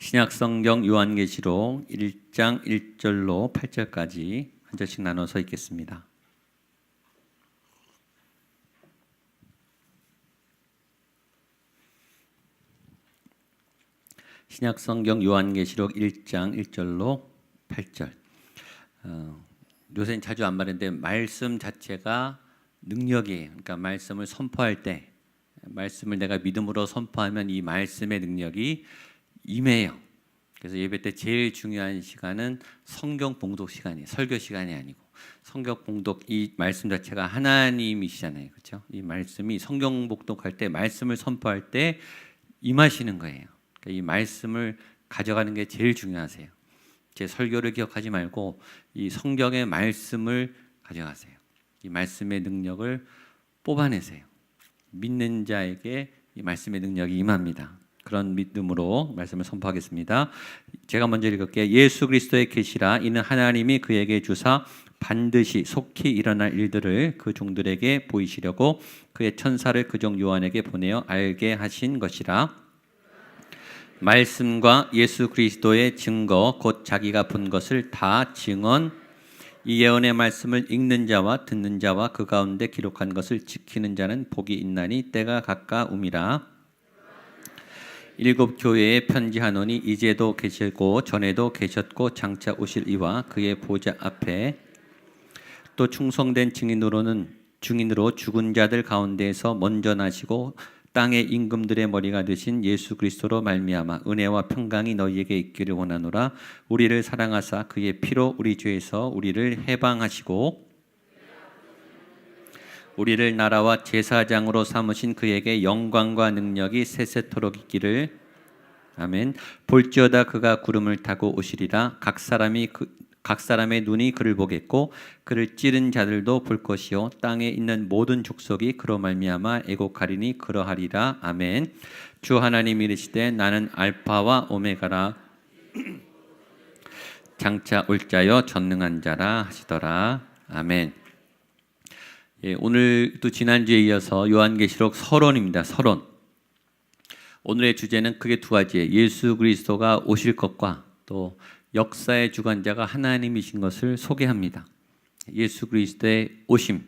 신약성경 요한계시록 1장 1절로 8절까지 한 절씩 나눠서 읽겠습니다. 신약성경 요한계시록 1장 1절로 8절. 어, 요새는 자주 안 말하는데 말씀 자체가 능력이에요. 그러니까 말씀을 선포할 때 말씀을 내가 믿음으로 선포하면 이 말씀의 능력이 임해요. 그래서 예배 때 제일 중요한 시간은 성경 봉독 시간이에요. 설교 시간이 아니고 성경 봉독 이 말씀 자체가 하나님이시잖아요. 그렇죠? 이 말씀이 성경 봉독할 때 말씀을 선포할 때 임하시는 거예요. 그러니까 이 말씀을 가져가는 게 제일 중요하세요. 제 설교를 기억하지 말고 이 성경의 말씀을 가져가세요. 이 말씀의 능력을 뽑아내세요. 믿는 자에게 이 말씀의 능력이 임합니다. 그런 믿음으로 말씀을 선포하겠습니다. 제가 먼저 읽을게요. 예수 그리스도의 계시라 이는 하나님이 그에게 주사 반드시 속히 일어날 일들을 그 종들에게 보이시려고 그의 천사를 그 종 요한에게 보내어 알게 하신 것이라. 말씀과 예수 그리스도의 증거 곧 자기가 본 것을 다 증언 이 예언의 말씀을 읽는 자와 듣는 자와 그 가운데 기록한 것을 지키는 자는 복이 있나니 때가 가까움이라 일곱 교회에 편지하노니 이제도 계시고 전에도 계셨고 장차 오실 이와 그의 보좌 앞에 또 충성된 증인으로는 증인으로 죽은 자들 가운데에서 먼저 나시고 땅의 임금들의 머리가 되신 예수 그리스도로 말미암아 은혜와 평강이 너희에게 있기를 원하노라. 우리를 사랑하사 그의 피로 우리 죄에서 우리를 해방하시고 우리를 나라와 제사장으로 삼으신 그에게 영광과 능력이 세세토록 있기를 아멘. 볼지어다 그가 구름을 타고 오시리라 각 사람이 그, 각 사람의 눈이 그를 보겠고 그를 찌른 자들도 볼 것이요 땅에 있는 모든 족속이 그로 말미암아 애곡하리니 그러하리라 아멘. 주 하나님 이르시되 나는 알파와 오메가라 장차 올 자여 전능한 자라 하시더라 아멘. 예, 오늘 또 지난주에 이어서 요한계시록 서론입니다. 서론. 오늘의 주제는 크게 두 가지예요. 예수 그리스도가 오실 것과 또 역사의 주관자가 하나님이신 것을 소개합니다. 예수 그리스도의 오심,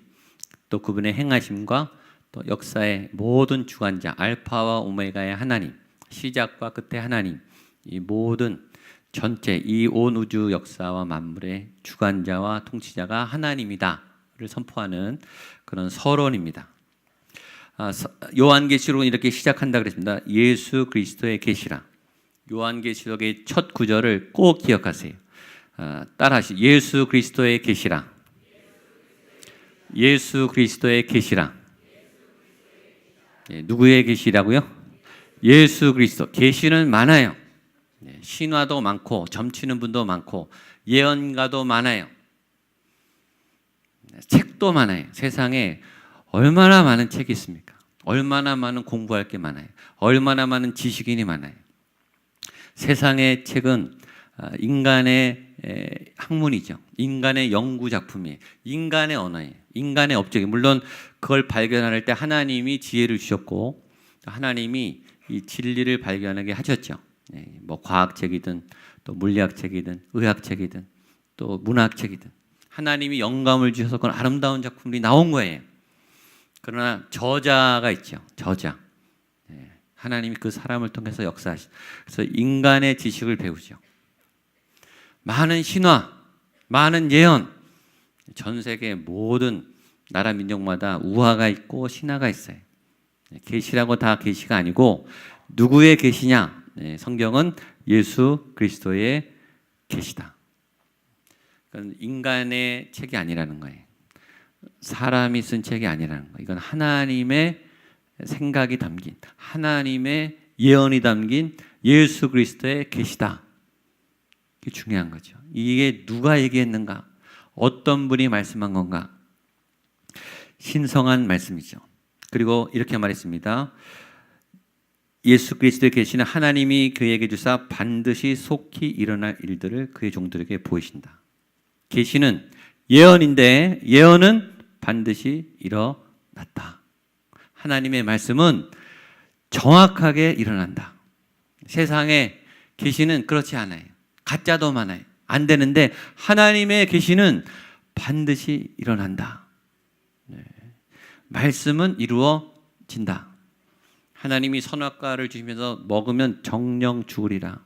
또 그분의 행하심과 또 역사의 모든 주관자 알파와 오메가의 하나님, 시작과 끝의 하나님, 이 모든 전체 이 온 우주 역사와 만물의 주관자와 통치자가 하나님이다 를 선포하는 그런 서론입니다. 아, 요한계시록은 이렇게 시작한다 그랬습니다. 예수 그리스도의 계시라. 요한계시록의 첫 구절을 꼭 기억하세요. 아, 따라하시. 예수 그리스도의 계시라. 예수 그리스도의 계시라. 예, 누구의 계시라고요? 예수 그리스도. 계시는 많아요. 예, 신화도 많고 점치는 분도 많고 예언가도 많아요. 책도 많아요. 세상에 얼마나 많은 책이 있습니까? 얼마나 많은 공부할 게 많아요. 얼마나 많은 지식인이 많아요. 세상의 책은 아, 인간의 학문이죠. 인간의 연구 작품이에요. 인간의 언어예요. 인간의 업적이 물론 그걸 발견할 때 하나님이 지혜를 주셨고 하나님이 이 진리를 발견하게 하셨죠. 네, 뭐 과학책이든 또 물리학책이든 의학책이든 또 문학책이든 하나님이 영감을 주셔서 그런 아름다운 작품들이 나온 거예요. 그러나 저자가 있죠. 저자. 네, 하나님이 그 사람을 통해서 역사하시. 그래서 인간의 지식을 배우죠. 많은 신화, 많은 예언, 전 세계 모든 나라 민족마다 우화가 있고 신화가 있어요. 네, 계시라고 다 계시가 아니고 누구의 계시냐? 네, 성경은 예수 그리스도의 계시다. 인간의 책이 아니라는 거예요. 사람이 쓴 책이 아니라는 거예요. 이건 하나님의 생각이 담긴 하나님의 예언이 담긴 예수 그리스도의 계시다. 이게 중요한 거죠. 이게 누가 얘기했는가? 어떤 분이 말씀한 건가? 신성한 말씀이죠. 그리고 이렇게 말했습니다. 예수 그리스도의 계시는 하나님이 그에게 주사 반드시 속히 일어날 일들을 그의 종들에게 보이신다. 계시는 예언인데 예언은 반드시 일어났다. 하나님의 말씀은 정확하게 일어난다. 세상에 계시는 그렇지 않아요. 가짜도 많아요. 안 되는데 하나님의 계시는 반드시 일어난다. 네. 말씀은 이루어진다. 하나님이 선악과를 주시면서 먹으면 정령 죽으리라.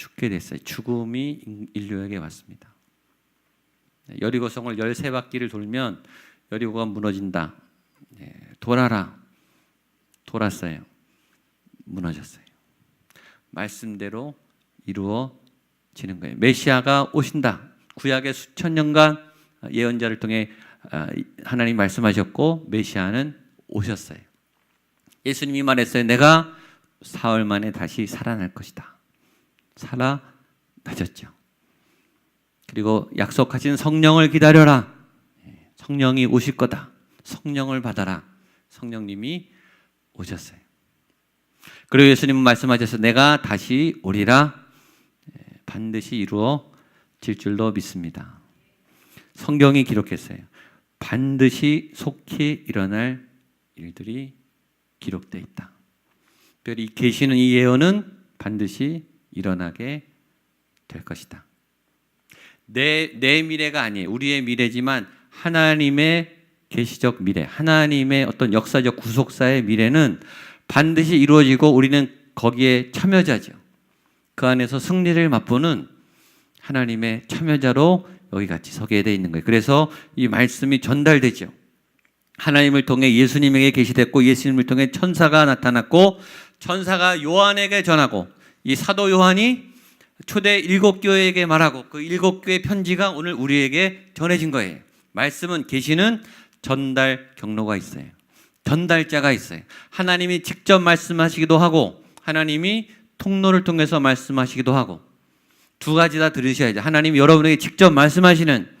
죽게 됐어요. 죽음이 인류에게 왔습니다. 네, 여리고성을 13바퀴를 돌면 여리고가 무너진다. 네, 돌아라. 돌았어요. 무너졌어요. 말씀대로 이루어지는 거예요. 메시아가 오신다. 구약의 수천 년간 예언자를 통해 아, 하나님 말씀하셨고 메시아는 오셨어요. 예수님이 말했어요. 내가 사흘 만에 다시 살아날 것이다. 살아나셨죠. 그리고 약속하신 성령을 기다려라. 성령이 오실 거다. 성령을 받아라. 성령님이 오셨어요. 그리고 예수님은 말씀하셔서 내가 다시 오리라 반드시 이루어질 줄로 믿습니다. 성경이 기록했어요. 반드시 속히 일어날 일들이 기록되어 있다. 특별히 계시는 이 예언은 반드시 일어나게 될 것이다. 내, 내 미래가 아니에요. 우리의 미래지만 하나님의 계시적 미래, 하나님의 어떤 역사적 구속사의 미래는 반드시 이루어지고 우리는 거기에 참여자죠. 그 안에서 승리를 맛보는 하나님의 참여자로 여기 같이 서게 돼 있는 거예요. 그래서 이 말씀이 전달되죠. 하나님을 통해 예수님에게 계시됐고 예수님을 통해 천사가 나타났고 천사가 요한에게 전하고 이 사도 요한이 초대 일곱 교회에게 말하고 그 일곱 교회 편지가 오늘 우리에게 전해진 거예요. 말씀은 계시는 전달 경로가 있어요. 전달자가 있어요. 하나님이 직접 말씀하시기도 하고 하나님이 통로를 통해서 말씀하시기도 하고 두 가지 다 들으셔야죠. 하나님이 여러분에게 직접 말씀하시는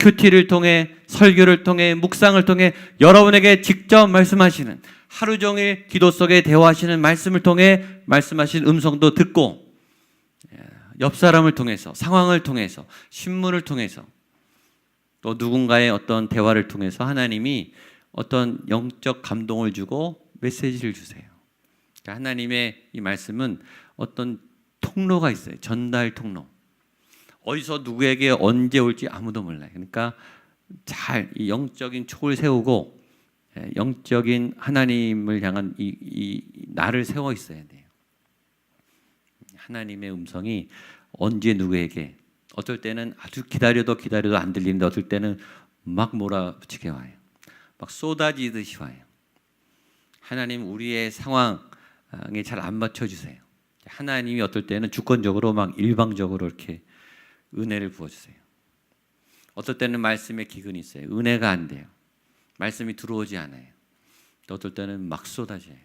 큐티를 통해 설교를 통해 묵상을 통해 여러분에게 직접 말씀하시는 하루 종일 기도 속에 대화하시는 말씀을 통해 말씀하신 음성도 듣고 옆 사람을 통해서 상황을 통해서 신문을 통해서 또 누군가의 어떤 대화를 통해서 하나님이 어떤 영적 감동을 주고 메시지를 주세요. 그러니까 하나님의 이 말씀은 어떤 통로가 있어요. 전달 통로. 어디서 누구에게 언제 올지 아무도 몰라요. 그러니까 잘 이 영적인 촉을 세우고 예, 영적인 하나님을 향한 이, 이 나를 세워 있어야 돼요. 하나님의 음성이 언제 누구에게 어떨 때는 아주 기다려도 기다려도 안 들리는데 어떨 때는 막 몰아붙이게 와요. 막 쏟아지듯이 와요. 하나님 우리의 상황에 잘 안 맞춰 주세요. 하나님이 어떨 때는 주권적으로 막 일방적으로 이렇게 은혜를 부어 주세요. 어떨 때는 말씀에 기근이 있어요. 은혜가 안 돼요. 말씀이 들어오지 않아요. 또 어떨 때는 막 쏟아져요.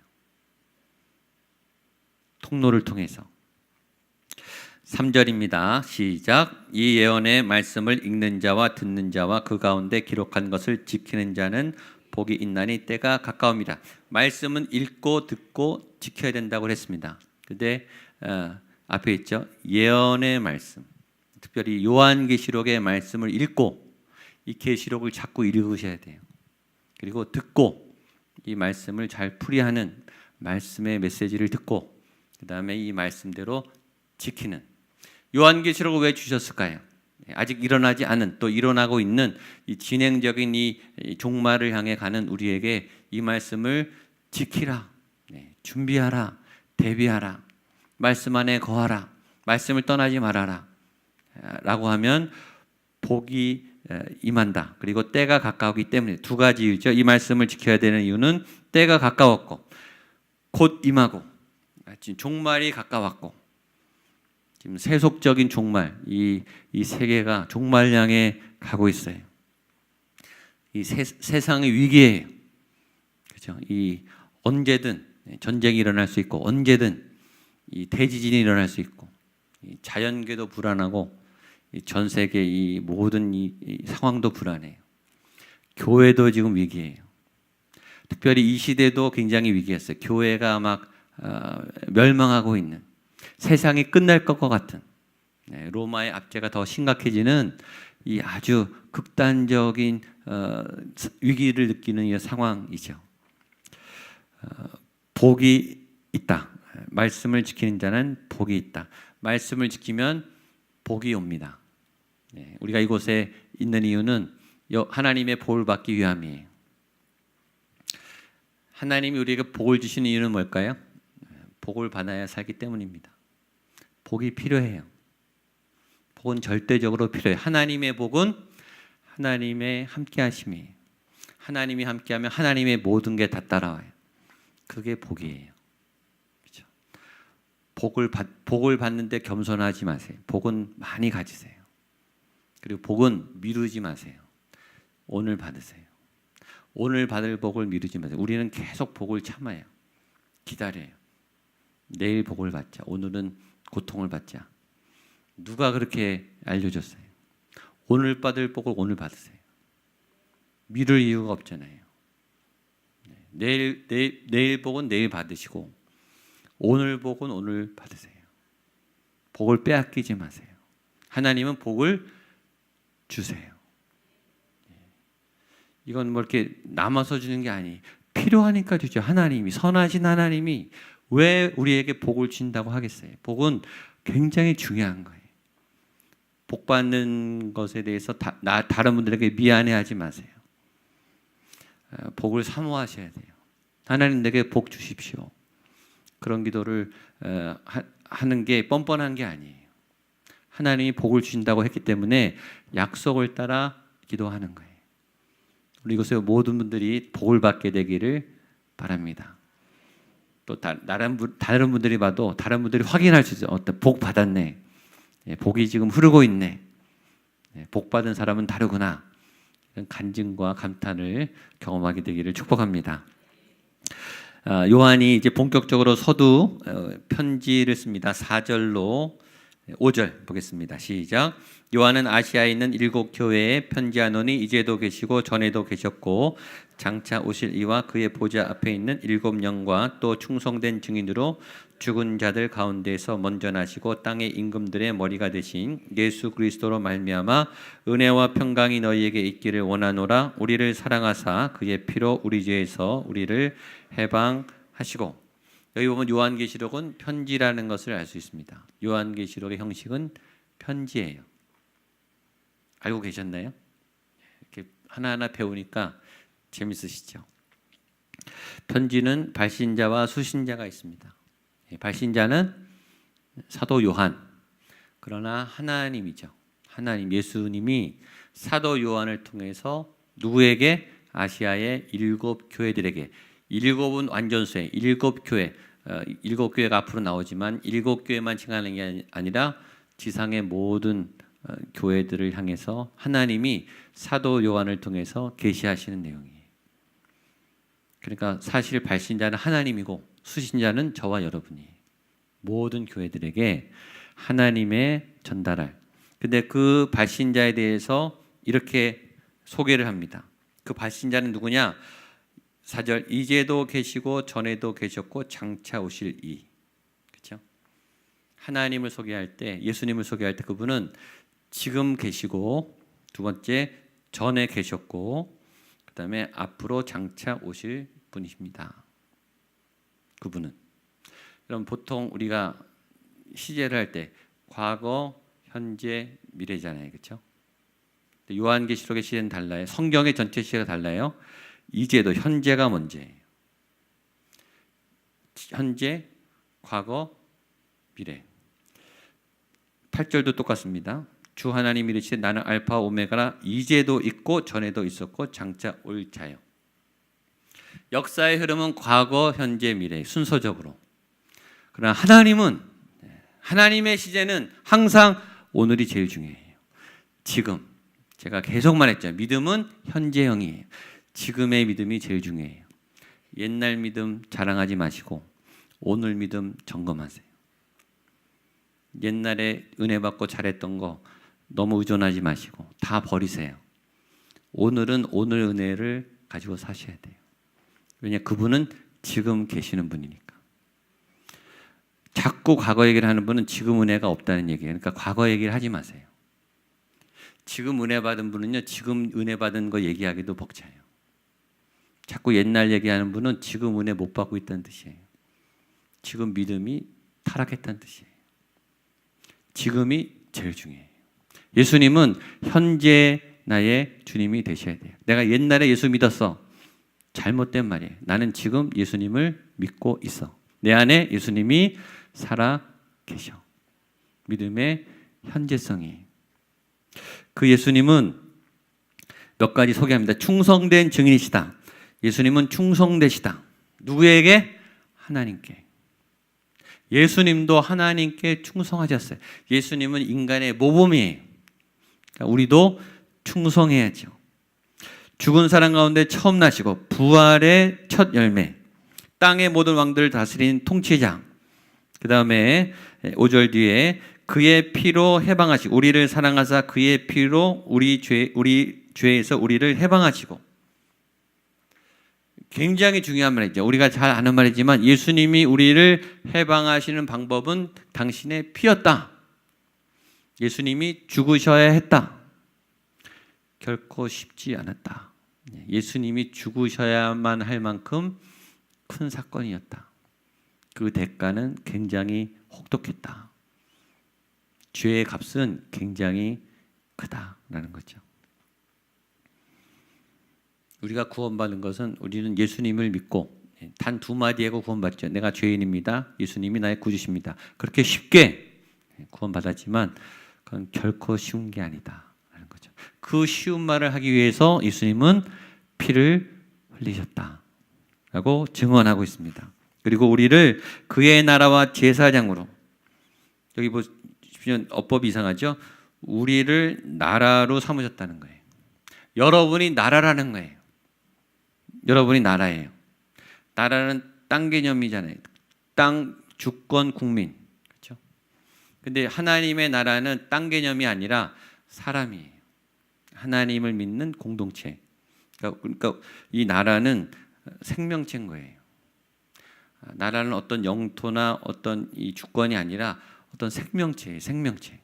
통로를 통해서 3절입니다. 시작. 이 예언의 말씀을 읽는 자와 듣는 자와 그 가운데 기록한 것을 지키는 자는 복이 있나니 때가 가까웁니다. 말씀은 읽고 듣고 지켜야 된다고 했습니다. 근데 어, 앞에 있죠. 예언의 말씀. 특별히 요한계시록의 말씀을 읽고 이 계시록을 자꾸 읽으셔야 돼요. 그리고 듣고 이 말씀을 잘 풀이하는 말씀의 메시지를 듣고 그다음에 이 말씀대로 지키는 요한계시록을 왜 주셨을까요? 아직 일어나지 않은 또 일어나고 있는 이 진행적인 이 종말을 향해 가는 우리에게 이 말씀을 지키라, 네, 준비하라, 대비하라, 말씀 안에 거하라, 말씀을 떠나지 말아라. 라고 하면 복이 임한다. 그리고 때가 가까우기 때문에 두 가지 이유죠. 이 말씀을 지켜야 되는 이유는 때가 가까웠고 곧 임하고 종말이 가까웠고 지금 세속적인 종말 이, 이 세계가 종말 향해 가고 있어요. 이 세, 세상의 위기에 그죠? 이 언제든 전쟁이 일어날 수 있고 언제든 이 대지진이 일어날 수 있고 이 자연계도 불안하고 전 세계 이 모든 이, 이 상황도 불안해요. 교회도 지금 위기예요. 특별히 이 시대도 굉장히 위기였어요. 교회가 막 어, 멸망하고 있는 세상이 끝날 것과 같은 네, 로마의 압제가 더 심각해지는 이 아주 극단적인 어, 위기를 느끼는 이 상황이죠. 어, 복이 있다. 말씀을 지키는 자는 복이 있다. 말씀을 지키면 복이 옵니다. 네, 우리가 이곳에 있는 이유는 여- 하나님의 복을 받기 위함이에요. 하나님이 우리에게 복을 주시는 이유는 뭘까요? 복을 받아야 살기 때문입니다. 복이 필요해요. 복은 절대적으로 필요해요. 하나님의 복은 하나님의 함께하심이에요. 하나님이 함께하면 하나님의 모든 게 다 따라와요. 그게 복이에요. 그렇죠? 복을 받 복을 받는데 겸손하지 마세요. 복은 많이 가지세요. 그리고 복은 미루지 마세요. 오늘 받으세요. 오늘 받을 복을 미루지 마세요. 우리는 계속 복을 참아요. 기다려요. 내일 복을 받자. 오늘은 고통을 받자. 누가 그렇게 알려줬어요? 오늘 받을 복을 오늘 받으세요. 미룰 이유가 없잖아요. 네. 내일 내일 내일 복은 내일 받으시고 오늘 복은 오늘 받으세요. 복을 빼앗기지 마세요. 하나님은 복을 주세요. 네. 이건 뭐 이렇게 남아서 주는 게 아니 필요하니까 주죠. 하나님이 선하신 하나님이 왜 우리에게 복을 준다고 하겠어요? 복은 굉장히 중요한 거예요. 복 받는 것에 대해서 다, 나, 다른 분들에게 미안해하지 마세요. 어, 복을 사모하셔야 돼요. 하나님 내게 복 주십시오. 그런 기도를 어, 하, 하는 게 뻔뻔한 게 아니에요. 하나님이 복을 주신다고 했기 때문에 약속을 따라 기도하는 거예요. 우리 이곳에 모든 분들이 복을 받게 되기를 바랍니다. 또 다, 다른, 분- 다른 분들이 봐도 다른 분들이 확인할 수 있어요. 어떤 복 받았네. 예, 복이 지금 흐르고 있네. 예, 복 받은 사람은 다르구나. 이런 간증과 감탄을 경험하게 되기를 축복합니다. 아, 요한이 이제 본격적으로 서두 어, 편지를 씁니다. 4절로 5절 보겠습니다. 시작. 요한은 아시아에 있는 일곱 교회에 편지하노니 이제도 계시고 전에도 계셨고 장차 오실 이와 그의 보좌 앞에 있는 일곱 영과 또 충성된 증인으로 죽은 자들 가운데서 먼저 나시고 땅의 임금들의 머리가 되신 예수 그리스도로 말미암아 은혜와 평강이 너희에게 있기를 원하노라 우리를 사랑하사 그의 피로 우리 죄에서 우리를 해방하시고 여기 보면 요한계시록은 편지라는 것을 알 수 있습니다. 요한계시록의 형식은 편지예요. 알고 계셨나요? 이렇게 하나하나 배우니까 재밌으시죠? 편지는 발신자와 수신자가 있습니다. 예, 발신자는 사도 요한. 그러나 하나님이죠. 하나님 예수님이 사도 요한을 통해서 누구에게 아시아의 일곱 교회들에게 일곱은 완전수에 일곱 교회 어, 일곱 교회가 앞으로 나오지만 일곱 교회만 칭하는 게 아니라 지상의 모든 어, 교회들을 향해서 하나님이 사도 요한을 통해서 계시하시는 내용이에요. 그러니까 사실 발신자는 하나님이고 수신자는 저와 여러분이 모든 교회들에게 하나님의 전달할. 근데 그 발신자에 대해서 이렇게 소개를 합니다. 그 발신자는 누구냐? 4절 이제도 계시고 전에도 계셨고 장차 오실 이. 그렇죠? 하나님을 소개할 때 예수님을 소개할 때 그분은 지금 계시고 두 번째 전에 계셨고 그다음에 앞으로 장차 오실 분이십니다. 그분은 그럼 보통 우리가 시제를 할 때 과거, 현재, 미래잖아요. 그렇죠? 요한계시록의 시제는 달라요. 성경의 전체 시제가 달라요. 이제도 현재가 먼저예요. 현재, 과거, 미래. 8절도 똑같습니다. 주 하나님이 이르시되 나는 알파 오메가라 이제도 있고 전에도 있었고 장차 올 자요. 역사의 흐름은 과거, 현재, 미래 순서적으로. 그러나 하나님은 하나님의 시제는 항상 오늘이 제일 중요해요. 지금 제가 계속 말했죠. 믿음은 현재형이에요. 지금의 믿음이 제일 중요해요. 옛날 믿음 자랑하지 마시고 오늘 믿음 점검하세요. 옛날에 은혜 받고 잘했던 거 너무 의존하지 마시고 다 버리세요. 오늘은 오늘 은혜를 가지고 사셔야 돼요. 왜냐 그분은 지금 계시는 분이니까. 자꾸 과거 얘기를 하는 분은 지금 은혜가 없다는 얘기예요. 그러니까 과거 얘기를 하지 마세요. 지금 은혜 받은 분은요, 지금 은혜 받은 거 얘기하기도 벅차요. 자꾸 옛날 얘기하는 분은 지금 은혜 못 받고 있다는 뜻이에요. 지금 믿음이 타락했다는 뜻이에요. 지금이 제일 중요해요. 예수님은 현재 나의 주님이 되셔야 돼요. 내가 옛날에 예수 믿었어. 잘못된 말이에요. 나는 지금 예수님을 믿고 있어. 내 안에 예수님이 살아 계셔. 믿음의 현재성이. 그 예수님은 몇 가지 소개합니다. 충성된 증인이시다. 예수님은 충성되시다. 누구에게? 하나님께. 예수님도 하나님께 충성하셨어요. 예수님은 인간의 모범이에요. 그러니까 우리도 충성해야죠. 죽은 사람 가운데 처음 나시고 부활의 첫 열매, 땅의 모든 왕들을 다스린 통치자. 그 다음에 5절 뒤에 그의 피로 해방하시고 우리를 사랑하사 그의 피로 우리 죄 우리 죄에서 우리를 해방하시고 굉장히 중요한 말이죠. 우리가 잘 아는 말이지만 예수님이 우리를 해방하시는 방법은 당신의 피였다. 예수님이 죽으셔야 했다. 결코 쉽지 않았다. 예수님이 죽으셔야만 할 만큼 큰 사건이었다. 그 대가는 굉장히 혹독했다. 죄의 값은 굉장히 크다라는 거죠. 우리가 구원받는 것은 우리는 예수님을 믿고 단 두 마디 하고 구원받죠. 내가 죄인입니다. 예수님이 나의 구주십니다. 그렇게 쉽게 구원받았지만 그건 결코 쉬운 게 아니다라는 거죠. 그 쉬운 말을 하기 위해서 예수님은 피를 흘리셨다 라고 증언하고 있습니다. 그리고 우리를 그의 나라와 제사장으로 여기 보시면 어법이 이상하죠. 우리를 나라로 삼으셨다는 거예요. 여러분이 나라라는 거예요. 여러분이 나라예요. 나라는 땅 개념이잖아요. 땅 주권 국민. 그렇죠? 근데 하나님의 나라는 땅 개념이 아니라 사람이에요. 하나님을 믿는 공동체. 그러니까, 그러니까 이 나라는 생명체인 거예요. 나라는 어떤 영토나 어떤 이 주권이 아니라 어떤 생명체예요. 생명체.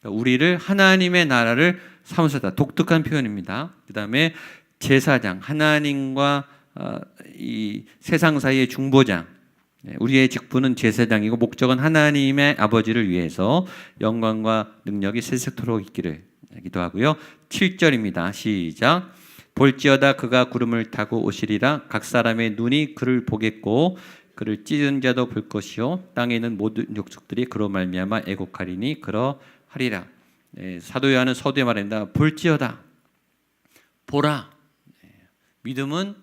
그러니까 우리를 하나님의 나라를 삼으셨다. 독특한 표현입니다. 그 다음에 제사장, 하나님과 어, 이 세상 사이의 중보장. 네, 우리의 직분은 제사장이고 목적은 하나님의 아버지를 위해서 영광과 능력이 세세토록 있기를 기도하고요. 7절입니다. 시작. 볼지어다 그가 구름을 타고 오시리라 각 사람의 눈이 그를 보겠고 그를 찢은 자도 볼 것이요 땅에 있는 모든 족속들이 그로 말미암아 애곡하리니 그러하리라. 네, 사도 요한은 서두에 말합니다. 볼지어다 보라. 네, 믿음은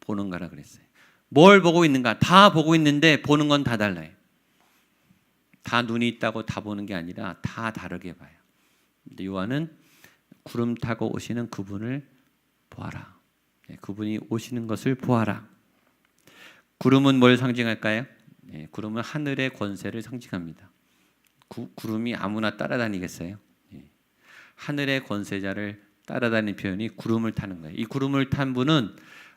보는 거라 그랬어요. 뭘 보고 있는가? 다 보고 있는데 보는 건 다 달라요. 다 눈이 있다고 다 보는 게 아니라 다 다르게 봐요. 근데 요한은 구름 타고 오시는 그분을 보아라. 네, 그분이 오시는 것을 보아라. 구름은 뭘 상징할까요? 네, 구름은 하늘의 권세를 상징합니다. 구, 구름이 아무나 따라다니겠어요? 네. 하늘의 권세자를 따라다니는 표현이 구름을 타는 거예요. 이 구름을 탄 분은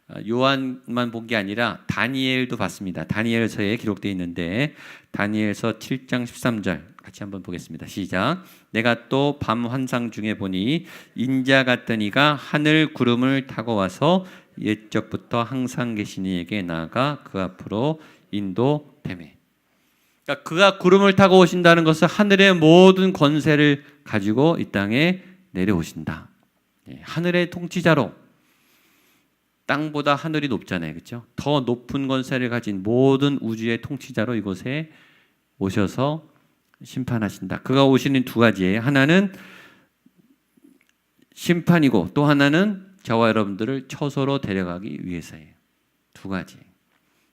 어, 요한만 본 게 아니라 다니엘도 봤습니다. 다니엘서에 기록되어 있는데 다니엘서 7장 13절 같이 한번 보겠습니다. 시작. 내가 또 밤 환상 중에 보니 인자 같던 이가 하늘 구름을 타고 와서 옛적부터 항상 계신 이에게 나아가 그 앞으로 인도됨에. 그러니까 그가 구름을 타고 오신다는 것은 하늘의 모든 권세를 가지고 이 땅에 내려오신다. 예, 하늘의 통치자로 땅보다 하늘이 높잖아요. 그렇죠? 더 높은 권세를 가진 모든 우주의 통치자로 이곳에 오셔서 심판하신다. 그가 오시는 두 가지예요. 하나는 심판이고 또 하나는 저와 여러분들을 처소로 데려가기 위해서예요. 두 가지.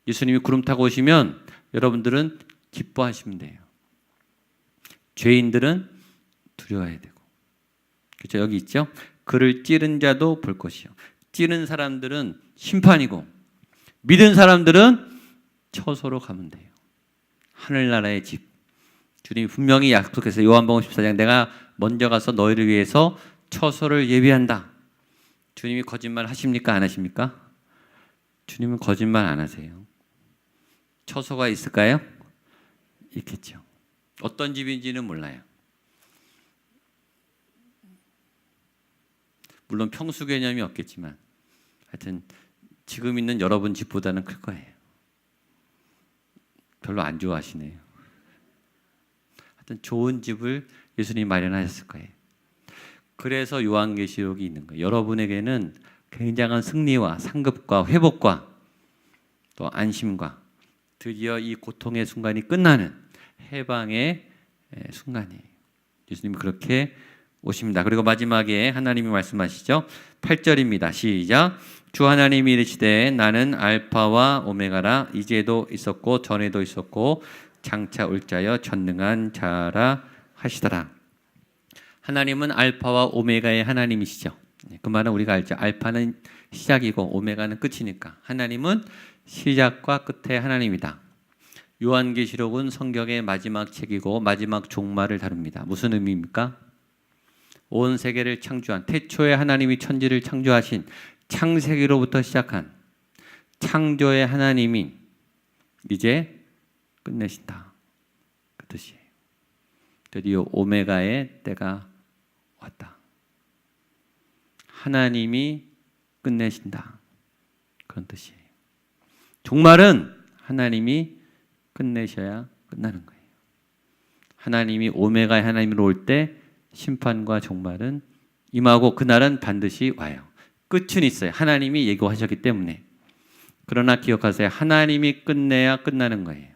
예수님이 구름 타고 오시면 여러분들은 기뻐하시면 돼요. 죄인들은 두려워야 되고. 그렇죠? 여기 있죠? 그를 찌른 자도 볼 것이요. 찌른 사람들은 심판이고 믿은 사람들은 처소로 가면 돼요. 하늘나라의 집. 주님이 분명히 약속했어요. 요한복음 14장 내가 먼저 가서 너희를 위해서 처소를 예비한다. 주님이 거짓말 하십니까? 안 하십니까? 주님은 거짓말 안 하세요. 처소가 있을까요? 있겠죠. 어떤 집인지는 몰라요. 물론 평수 개념이 없겠지만 하여튼 지금 있는 여러분 집보다는 클 거예요. 별로 안 좋아하시네요. 하여튼 좋은 집을 예수님이 마련하셨을 거예요. 그래서 요한계시록이 있는 거예요. 여러분에게는 굉장한 승리와 상급과 회복과 또 안심과 드디어 이 고통의 순간이 끝나는 해방의 에, 순간이에요. 예수님이 그렇게 오십니다. 그리고 마지막에 하나님이 말씀하시죠. 8절입니다. 시작. 주 하나님이 이르시되 나는 알파와 오메가라 이제도 있었고 전에도 있었고 장차 올 자여 전능한 자라 하시더라. 하나님은 알파와 오메가의 하나님이시죠. 그 말은 우리가 알죠. 알파는 시작이고 오메가는 끝이니까 하나님은 시작과 끝의 하나님이다. 요한계시록은 성경의 마지막 책이고 마지막 종말을 다룹니다. 무슨 의미입니까? 온 세계를 창조한 태초에 하나님이 천지를 창조하신 창세기로부터 시작한 창조의 하나님이 이제 끝내신다. 그 뜻이에요. 드디어 오메가의 때가 왔다. 하나님이 끝내신다. 그런 뜻이에요. 종말은 하나님이 끝내셔야 끝나는 거예요. 하나님이 오메가의 하나님으로 올 때 심판과 종말은 임하고 그날은 반드시 와요. 끝은 있어요. 하나님이 예고하셨기 때문에. 그러나 기억하세요. 하나님이 끝내야 끝나는 거예요.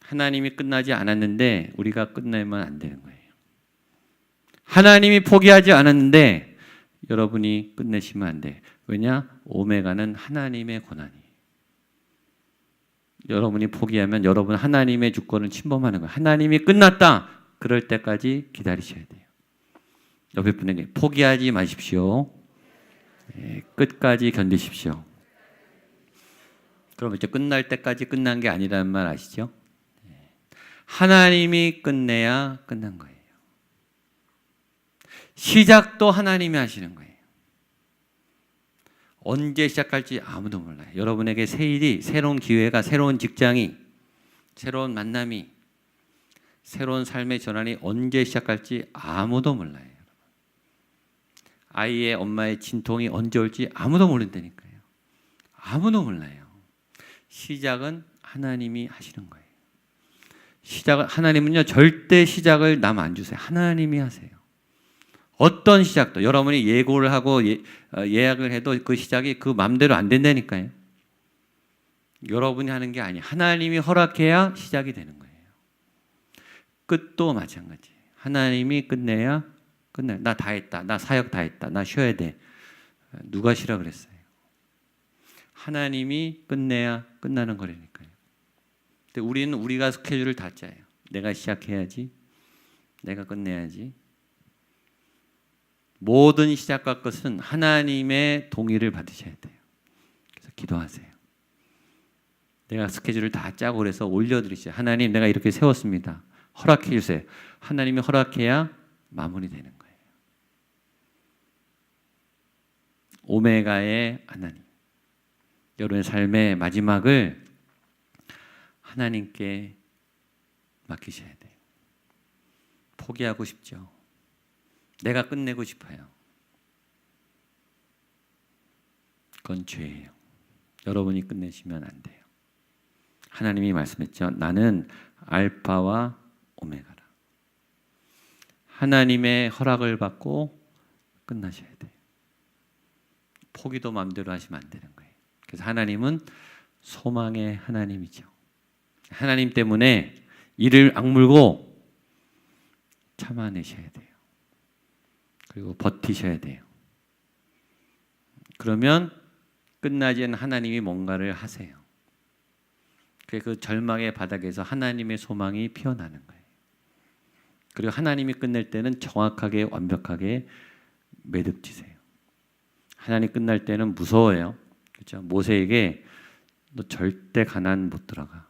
하나님이 끝나지 않았는데 우리가 끝내면 안 되는 거예요. 하나님이 포기하지 않았는데 여러분이 끝내시면 안 돼. 왜냐? 오메가는 하나님의 권한이에요. 여러분이 포기하면 여러분 하나님의 주권을 침범하는 거예요. 하나님이 끝났다. 그럴 때까지 기다리셔야 돼요. 옆에 분에게 포기하지 마십시오. 예, 끝까지 견디십시오. 그럼 이제 끝날 때까지 끝난 게 아니라는 말 아시죠? 예. 하나님이 끝내야 끝난 거예요. 시작도 하나님이 하시는 거예요. 언제 시작할지 아무도 몰라요. 여러분에게 새 일이, 새로운 기회가, 새로운 직장이, 새로운 만남이, 새로운 삶의 전환이 언제 시작할지 아무도 몰라요. 아이의 엄마의 진통이 언제 올지 아무도 모른다니까요. 아무도 몰라요. 시작은 하나님이 하시는 거예요. 시작 하나님은요 절대 시작을 남 안 주세요. 하나님이 하세요. 어떤 시작도 여러분이 예고를 하고 예, 어, 예약을 해도 그 시작이 그 맘대로 안 된다니까요. 여러분이 하는 게 아니 하나님이 허락해야 시작이 되는 거예요. 끝도 마찬가지. 하나님이 끝내야 끝내. 나 다 했다. 나 사역 다 했다. 나 쉬어야 돼. 누가 쉬라 그랬어요? 하나님이 끝내야 끝나는 거라니까요. 근데 우리는 우리가 스케줄을 다 짜요. 내가 시작해야지. 내가 끝내야지. 모든 시작과 끝은 하나님의 동의를 받으셔야 돼요. 그래서 기도하세요. 내가 스케줄을 다 짜고 그래서 올려드리세요. 하나님, 내가 이렇게 세웠습니다. 허락해 주세요. 하나님이 허락해야 마무리되는 거예요. 오메가의 하나님. 여러분의 삶의 마지막을 하나님께 맡기셔야 돼요. 포기하고 싶죠. 내가 끝내고 싶어요. 그건 죄예요. 여러분이 끝내시면 안 돼요. 하나님이 말씀했죠. 나는 알파와 오메가라. 하나님의 허락을 받고 끝나셔야 돼요. 포기도 마음대로 하시면 안 되는 거예요. 그래서 하나님은 소망의 하나님이죠. 하나님 때문에 이를 악물고 참아내셔야 돼요. 그리고 버티셔야 돼요. 그러면 끝나지 않은 하나님이 뭔가를 하세요. 그 절망의 바닥에서 하나님의 소망이 피어나는 거예요. 그리고 하나님이 끝낼 때는 정확하게 완벽하게 매듭지세요. 하나님 끝날 때는 무서워요. 그렇죠? 모세에게 너 절대 가난 못 들어가.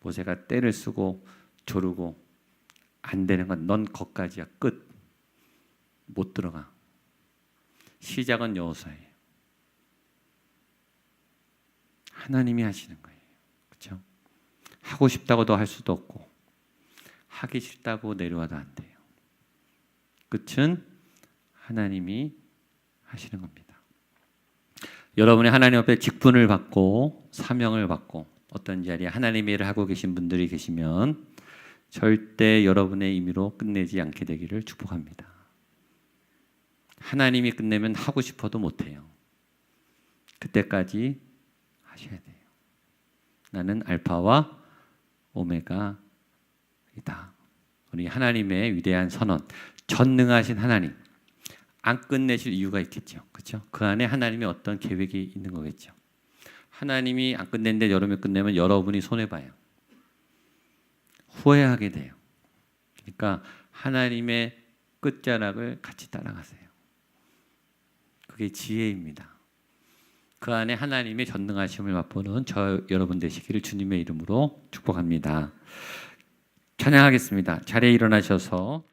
모세가 때를 쓰고 조르고 안 되는 건 넌 거기까지야 끝. 못 들어가. 시작은 여호수아예요. 하나님이 하시는 거예요. 그렇죠? 하고 싶다고도 할 수도 없고 하기 싫다고 내려와도 안 돼요. 끝은 하나님이 하시는 겁니다. 여러분이 하나님 앞에 직분을 받고 사명을 받고 어떤 자리에 하나님의 일을 하고 계신 분들이 계시면 절대 여러분의 임의로 끝내지 않게 되기를 축복합니다. 하나님이 끝내면 하고 싶어도 못해요. 그때까지 하셔야 돼요. 나는 알파와 오메가 이다. 우리 하나님의 위대한 선언, 전능하신 하나님. 안 끝내실 이유가 있겠죠. 그렇죠? 그 안에 하나님의 어떤 계획이 있는 거겠죠. 하나님이 안 끝냈는데 여러분이 끝내면 여러분이 손해 봐요. 후회하게 돼요. 그러니까 하나님의 끝자락을 같이 따라가세요. 그게 지혜입니다. 그 안에 하나님의 전능하심을 맛보는 저 여러분 되시기를 주님의 이름으로 축복합니다. 찬양하겠습니다. 자리에 일어나셔서